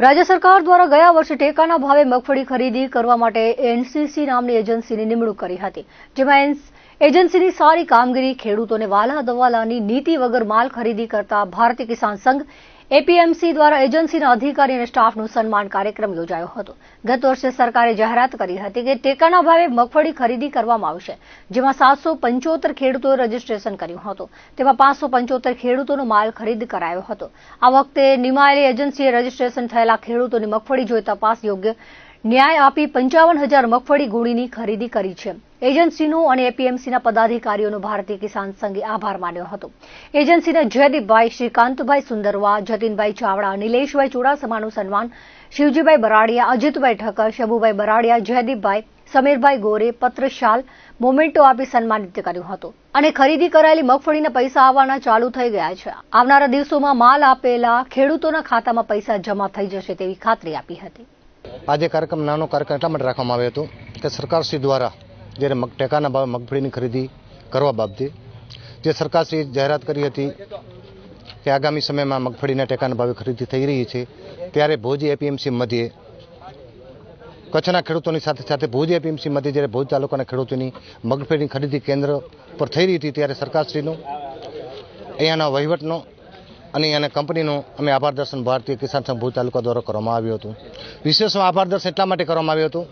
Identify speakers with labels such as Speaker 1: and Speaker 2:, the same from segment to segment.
Speaker 1: રાજ્ય સરકાર દ્વારા ગયા વર્ષે ટેકાના ભાવે મગફળી ખરીદી કરવા માટે એનસીસી નામની એજન્સીની નિમણૂક કરી હતી, જેમાં એજન્સીની સારી કામગીરી, ખેડૂતોને વાલા દવાલાની નીતિ વગર માલ ખરીદી કરતા ભારતીય કિસાન સંઘ એપીએમસી દ્વારા એજન્સીના અધિકારી અને સ્ટાફનું સન્માન કાર્યક્રમ યોજાયો હતો. ગત વર્ષે સરકારે જાહેરાત કરી હતી કે ટેકાના ભાવે મગફળી ખરીદી કરવામાં આવશે, જેમાં સાતસો પંચોતેર ખેડૂતોએ રજીસ્ટ્રેશન કર્યું હતું. તેમાં પાંચસો પંચોતેર ખેડૂતોનો માલ ખરીદ કરાયો હતો. આ વખતે નિમાયેલી એજન્સીએ રજીસ્ટ્રેશન થયેલા ખેડૂતોની મગફળી જોઈ તપાસ યોગ્ય ન્યાય આપી પંચાવન હજાર મગફળી ગુણીની ખરીદી કરી છે. એજન્સીનો અને એપીએમસીના પદાધિકારીઓનો ભારતીય કિસાન સંઘે આભાર માન્યો હતો. એજન્સીના જયદીપભાઈ શ્રીકાંતભાઈ સુંદરવા, જતીનભાઈ ચાવડા, નિલેશભાઈ ચુડાસમાનું સન્માન, શિવજીભાઈ બરાડિયા, અજીતભાઈ ઠક્કર શબુભાઈ બરાડિયા, જયદીપભાઈ, સમીરભાઈ ગોરે, પત્રશાલ મોમેન્ટો આપી સન્માનિત કર્યું હતું. અને ખરીદી કરાયેલી મગફળીના પૈસા આવવાના ચાલુ થઈ ગયા છે. આવનારા દિવસોમાં માલ આપેલા ખેડૂતોના ખાતામાં પૈસા જમા થઈ જશે તેવી ખાતરી આપી હતી.
Speaker 2: આજે કાર્યક્રમ નાનો કાર્યક્રમ એટલા માટે રાખવામાં આવ્યો હતો કે સરકારશ્રી દ્વારા જ્યારે મગ ટેકાના ભાવે મગફળીની ખરીદી કરવા બાબતે જે સરકારશ્રીએ જાહેરાત કરી હતી કે આગામી સમયમાં મગફળીના ટેકાના ભાવે ખરીદી થઈ રહી છે, ત્યારે ભુજ એપીએમસી મધ્યે કચ્છના ખેડૂતોની સાથે સાથે ભુજ એપીએમસી મધ્યે જ્યારે ભુજ તાલુકાના ખેડૂતોની મગફળીની ખરીદી કેન્દ્ર પર થઈ રહી હતી, ત્યારે સરકારશ્રીનો અહીંયાના વહીવટનો અને અહીંયાના કંપનીનો અમે આભાર દર્શન ભારતીય કિસાન સંઘ ભુજ તાલુકા દ્વારા કરવામાં આવ્યું હતું. વિશેષમાં આભાર દર્શન એટલા માટે કરવામાં આવ્યું હતું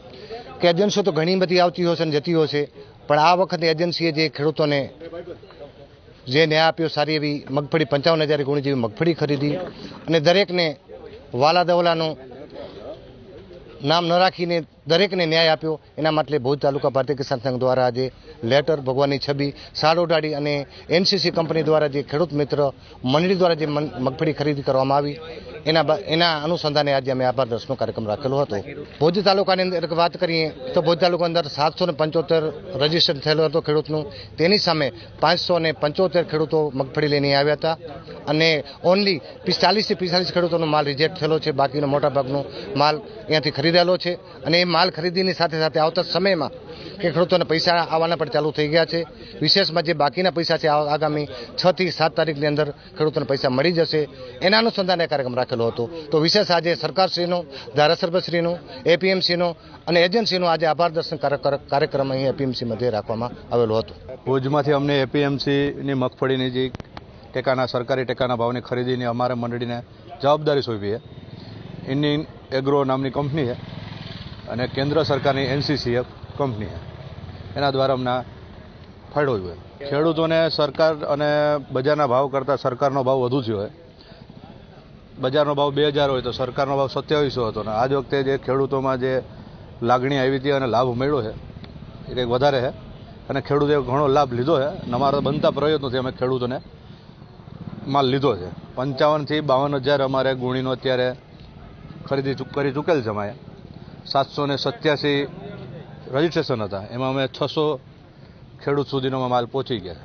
Speaker 2: કે એજન્સીઓ તો ઘણી બધી આવતી હોય છે અને જતી હોય છે, પણ આ વખતે એજન્સીએ જે ખેડૂતોને જે ન્યાય આપ્યો સારી એવી મગફળી પંચાવન હજાર ગુણી જેવી મગફળી ખરીદી અને દરેકને વાલા દવલાનું નામ ન રાખીને દરેકને ન્યાય આપ્યો. એના માટે ભુજ તાલુકા ભારતીય કિસાન સંઘ દ્વારા આજે લેટર ભગવાનની છબી સાડ ઉડાડી અને એનસીસી કંપની દ્વારા જે ખેડૂત મિત્ર મંડળી દ્વારા જે મગફળી ખરીદી કરવામાં આવી, એના એના અનુસંધાને આજે અમે આભાર દર્શનો કાર્યક્રમ રાખેલો હતો. ભુજ તાલુકાની અંદર વાત કરીએ તો ભુજ તાલુકા અંદર સાતસો ને પંચોતેર રજિસ્ટર થયેલો હતો ખેડૂતનું. તેની સામે પાંચસો ને પંચોતેર ખેડૂતો મગફળી લઈને આવ્યા હતા અને ઓનલી પિસ્તાલીસથી પિસ્તાલીસ ખેડૂતોનો માલ રિજેક્ટ થયેલો છે. બાકીનો મોટાભાગનો માલ અહીંયાથી ખરીદેલો છે અને એ માલ ખરીદીની સાથે સાથે આવતા સમયમાં કે ખેડૂતોને પૈસા આવવાના પણ ચાલુ થઈ ગયા છે. વિશેષમાં જે બાકીના પૈસા છે આગામી છ થી સાત તારીખની અંદર ખેડૂતોને પૈસા મળી જશે. એના અનુસંધાને કાર્યક્રમ રાખેલો હતો. તો વિશેષ આજે સરકારશ્રીનો, ધારાસભ્યશ્રીનો, એપીએમસીનો અને એજન્સીનો આજે આભાર દર્શન કાર્યક્રમ અહીં એપીએમસી મધ્યે રાખવામાં આવેલો હતો.
Speaker 3: ભુજમાંથી અમને એપીએમસીની મગફળીની જે ટેકાના, સરકારી ટેકાના ભાવની ખરીદીની અમારે મંડળીને જવાબદારી સોંપી છે. ઇન્ડિયન એગ્રો નામની કંપની છે. અને કેન્દ્ર સરકારની એનસીસી કંપની એના દ્વારા અમને ફાયદો જોઈએ ખેડૂતોને સરકાર અને બજારના ભાવ કરતાં સરકારનો ભાવ વધુ થયો હોય બજારનો ભાવ બે હજાર હોય તો સરકારનો ભાવ સત્યાવીસો હતો અને આજ વખતે જે ખેડૂતોમાં જે લાગણી આવી હતી અને લાભ મળ્યો છે, એ કંઈક વધારે છે. અને ખેડૂતે ઘણો લાભ લીધો છે. અમારા બનતા પ્રયત્નોથી અમે ખેડૂતોને માલ લીધો છે. પંચાવનથી બાવન હજાર અમારે ગુણીનો અત્યારે ખરીદી કરી ચૂકેલ છે અમારે. સાતસો ને સત્યાસી રજીસ્ટ્રેશન હતા. એમાં અમે છસો ખેડૂત સુધીનો માલ પહોંચી ગયા.